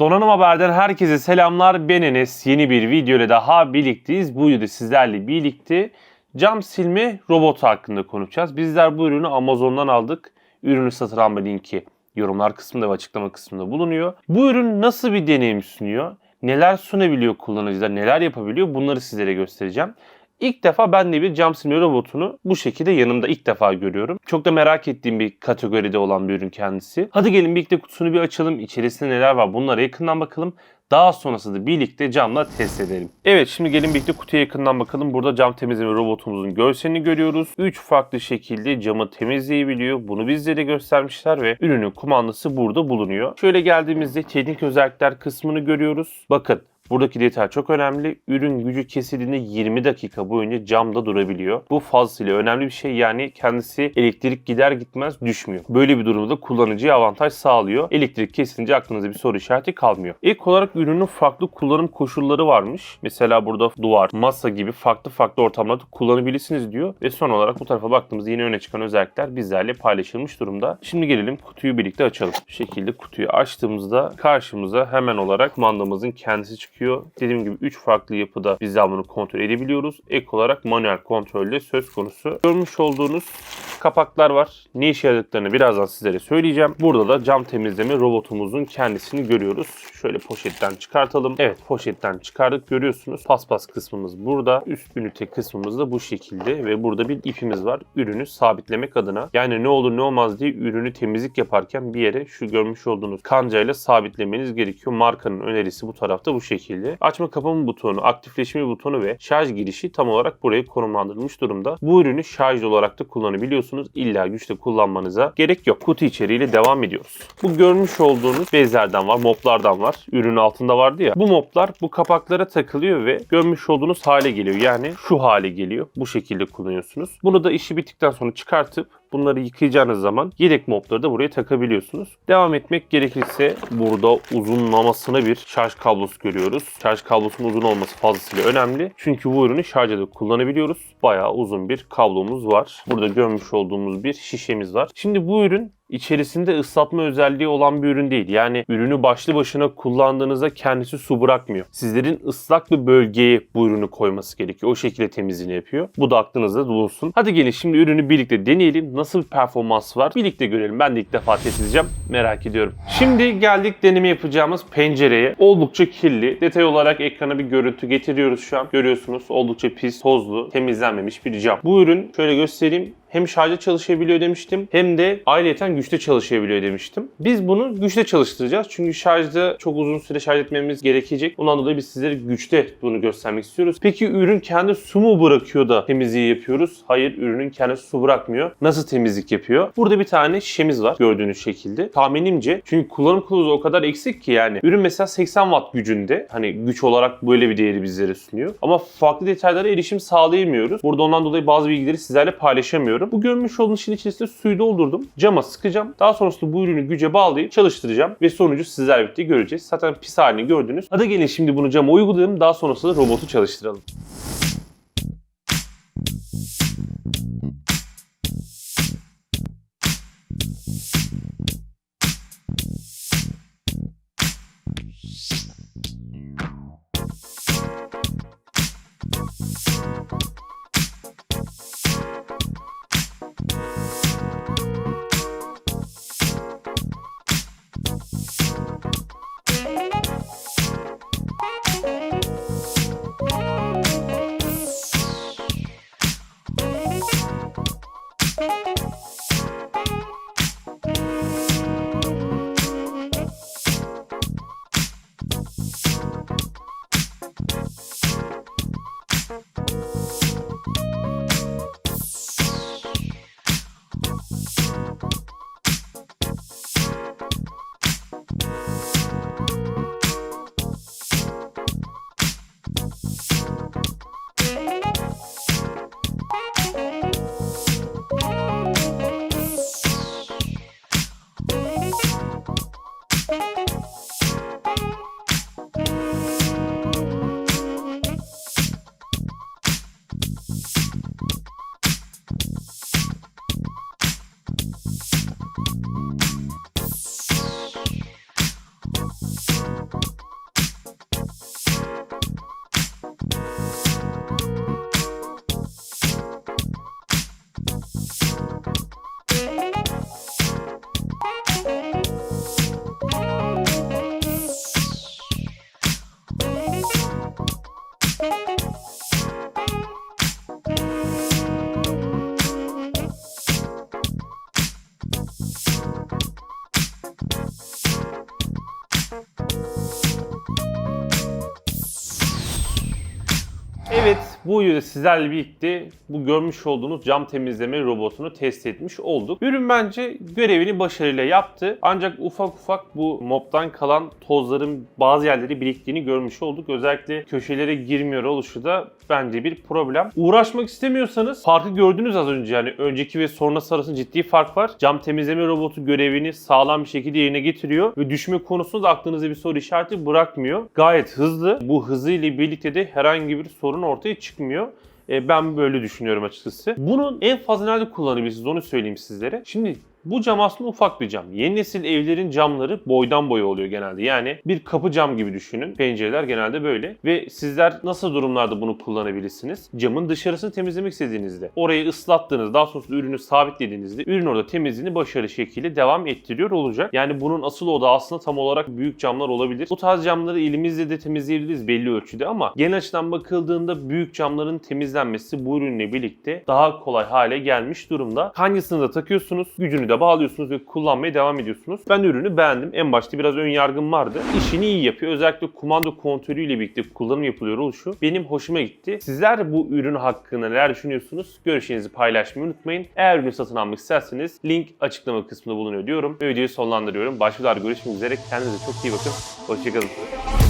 Donanım Haber'den herkese selamlar. Ben Enes. Yeni bir video ile daha birlikteyiz. Bu videoda sizlerle birlikte cam silme robotu hakkında konuşacağız. Bizler bu ürünü Amazon'dan aldık. Ürünü satın alma linki yorumlar kısmında ve açıklama kısmında bulunuyor. Bu ürün nasıl bir deneyim sunuyor? Neler sunabiliyor kullanıcılar, neler yapabiliyor bunları sizlere göstereceğim. İlk defa ben de bir cam silme robotunu bu şekilde yanımda ilk defa görüyorum. Çok da merak ettiğim bir kategoride olan bir ürün kendisi. Hadi gelin birlikte kutusunu bir açalım. İçerisinde neler var bunlara yakından bakalım. Daha sonrasında da birlikte camla test edelim. Evet şimdi gelin birlikte kutuya yakından bakalım. Burada cam temizleme robotumuzun görselini görüyoruz. 3 farklı şekilde camı temizleyebiliyor. Bunu bizlere göstermişler ve ürünün kumandası burada bulunuyor. Şöyle geldiğimizde teknik özellikler kısmını görüyoruz. Bakın Buradaki detay çok önemli. Ürün gücü kesildiğinde 20 dakika boyunca camda durabiliyor. Bu fazlasıyla önemli bir şey. Yani kendisi elektrik gider gitmez düşmüyor. Böyle bir durumda kullanıcıya avantaj sağlıyor. Elektrik kesilince aklınızda bir soru işareti kalmıyor. İlk olarak ürünün farklı kullanım koşulları varmış. Mesela burada duvar, masa gibi farklı farklı ortamlarda kullanabilirsiniz diyor. Ve son olarak bu tarafa baktığımızda yine öne çıkan özellikler bizlerle paylaşılmış durumda. Şimdi gelelim kutuyu birlikte açalım. Bu şekilde kutuyu açtığımızda karşımıza hemen olarak kumandamızın kendisi çıkıyor çıkıyor. Dediğim gibi 3 farklı yapıda bizler bunu kontrol edebiliyoruz. Ek olarak manuel kontrolle söz konusu. Görmüş olduğunuz kapaklar var. Ne işe yaradıklarını birazdan sizlere söyleyeceğim. Burada da cam temizleme robotumuzun kendisini görüyoruz. Şöyle poşetten çıkartalım. Evet poşetten çıkardık görüyorsunuz. Paspas kısmımız burada. Üst ünite kısmımız da bu şekilde ve burada bir ipimiz var. Ürünü sabitlemek adına. Yani ne olur ne olmaz diye ürünü temizlik yaparken bir yere şu görmüş olduğunuz kancayla sabitlemeniz gerekiyor. Markanın önerisi bu tarafta bu şekilde. Açma kapama butonu, aktifleşme butonu ve şarj girişi tam olarak buraya konumlandırılmış durumda. Bu ürünü şarj olarak da kullanabiliyorsunuz. İlla güçle kullanmanıza gerek yok. Kutu içeriğiyle devam ediyoruz. Bu görmüş olduğunuz bezlerden var, moplardan var. Ürünün altında vardı ya. Bu moplar bu kapaklara takılıyor ve görmüş olduğunuz hale geliyor. Yani şu hale geliyor. Bu şekilde kullanıyorsunuz. Bunu da işi bittikten sonra çıkartıp bunları yıkayacağınız zaman yedek mopları da buraya takabiliyorsunuz. Devam etmek gerekirse burada uzunlamasına bir şarj kablosu görüyoruz. Şarj kablosunun uzun olması fazlasıyla önemli. Çünkü bu ürünü şarjda da kullanabiliyoruz. Bayağı uzun bir kablomuz var. Burada görmüş olduğumuz bir şişemiz var. Şimdi bu ürün içerisinde ıslatma özelliği olan bir ürün değil. Yani ürünü başlı başına kullandığınızda kendisi su bırakmıyor. Sizlerin ıslak bir bölgeye bu ürünü koyması gerekiyor. O şekilde temizliğini yapıyor. Bu da aklınızda bulunsun. Hadi gelin şimdi ürünü birlikte deneyelim. Nasıl bir performans var? Birlikte görelim. Ben de ilk defa test edeceğim. Merak ediyorum. Şimdi geldik deneme yapacağımız pencereye. Oldukça kirli. Detay olarak ekrana bir görüntü getiriyoruz şu an. Görüyorsunuz oldukça pis, tozlu, temizlenmemiş bir cam. Bu ürün şöyle göstereyim hem şarjda çalışabiliyor demiştim hem de ayrıyeten güçte çalışabiliyor demiştim. Biz bunu güçte çalıştıracağız. Çünkü şarjda çok uzun süre şarj etmemiz gerekecek. Ondan dolayı biz sizlere güçte bunu göstermek istiyoruz. Peki ürün kendi su mu bırakıyor da temizliği yapıyoruz? Hayır ürünün kendi su bırakmıyor. Nasıl temizlik yapıyor? Burada bir tane şişemiz var gördüğünüz şekilde. Tahminimce çünkü kullanım kılavuzu o kadar eksik ki yani. Ürün mesela 80 watt gücünde. Hani güç olarak böyle bir değeri bizlere sunuyor. Ama farklı detaylara erişim sağlayamıyoruz. Burada ondan dolayı bazı bilgileri sizlerle paylaşamıyorum kullanıyorum. Bu görmüş olduğunuz şeyin içerisinde suyu doldurdum. Cama sıkacağım. Daha sonrasında bu ürünü güce bağlayıp çalıştıracağım ve sonucu sizler birlikte göreceğiz. Zaten pis halini gördünüz. Hadi gelin şimdi bunu cama uygulayalım. Daha sonrasında robotu çalıştıralım. Evet bu videoda sizlerle birlikte bu görmüş olduğunuz cam temizleme robotunu test etmiş olduk. Ürün bence görevini başarıyla yaptı. Ancak ufak ufak bu moptan kalan tozların bazı yerleri biriktiğini görmüş olduk. Özellikle köşelere girmiyor oluşu da bence bir problem. Uğraşmak istemiyorsanız farkı gördünüz az önce yani önceki ve sonrası arasında ciddi fark var. Cam temizleme robotu görevini sağlam bir şekilde yerine getiriyor ve düşme konusunda da aklınıza bir soru işareti bırakmıyor. Gayet hızlı. Bu hızıyla birlikte de herhangi bir sorun ortaya çıkmıyor. E, ben böyle düşünüyorum açıkçası. Bunun en fazla nerede kullanabilirsiniz onu söyleyeyim sizlere. Şimdi bu cam aslında ufak bir cam. Yeni nesil evlerin camları boydan boya oluyor genelde. Yani bir kapı cam gibi düşünün. Pencereler genelde böyle. Ve sizler nasıl durumlarda bunu kullanabilirsiniz? Camın dışarısını temizlemek istediğinizde, orayı ıslattığınız, daha sonrasında ürünü sabitlediğinizde ürün orada temizliğini başarılı şekilde devam ettiriyor olacak. Yani bunun asıl odağı aslında tam olarak büyük camlar olabilir. Bu tarz camları elimizle de temizleyebiliriz belli ölçüde ama genel açıdan bakıldığında büyük camların temizlenmesi bu ürünle birlikte daha kolay hale gelmiş durumda. Hangisini de takıyorsunuz, gücünü de bağlıyorsunuz ve kullanmaya devam ediyorsunuz. Ben ürünü beğendim. En başta biraz ön yargım vardı. İşini iyi yapıyor. Özellikle kumanda kontrolüyle birlikte kullanım yapılıyor oluşu benim hoşuma gitti. Sizler bu ürün hakkında neler düşünüyorsunuz? Görüşlerinizi paylaşmayı unutmayın. Eğer ürün satın almak isterseniz link açıklama kısmında bulunuyor diyorum. Ve videoyu sonlandırıyorum. Başka görüşmek üzere. Kendinize çok iyi bakın. Hoşçakalın.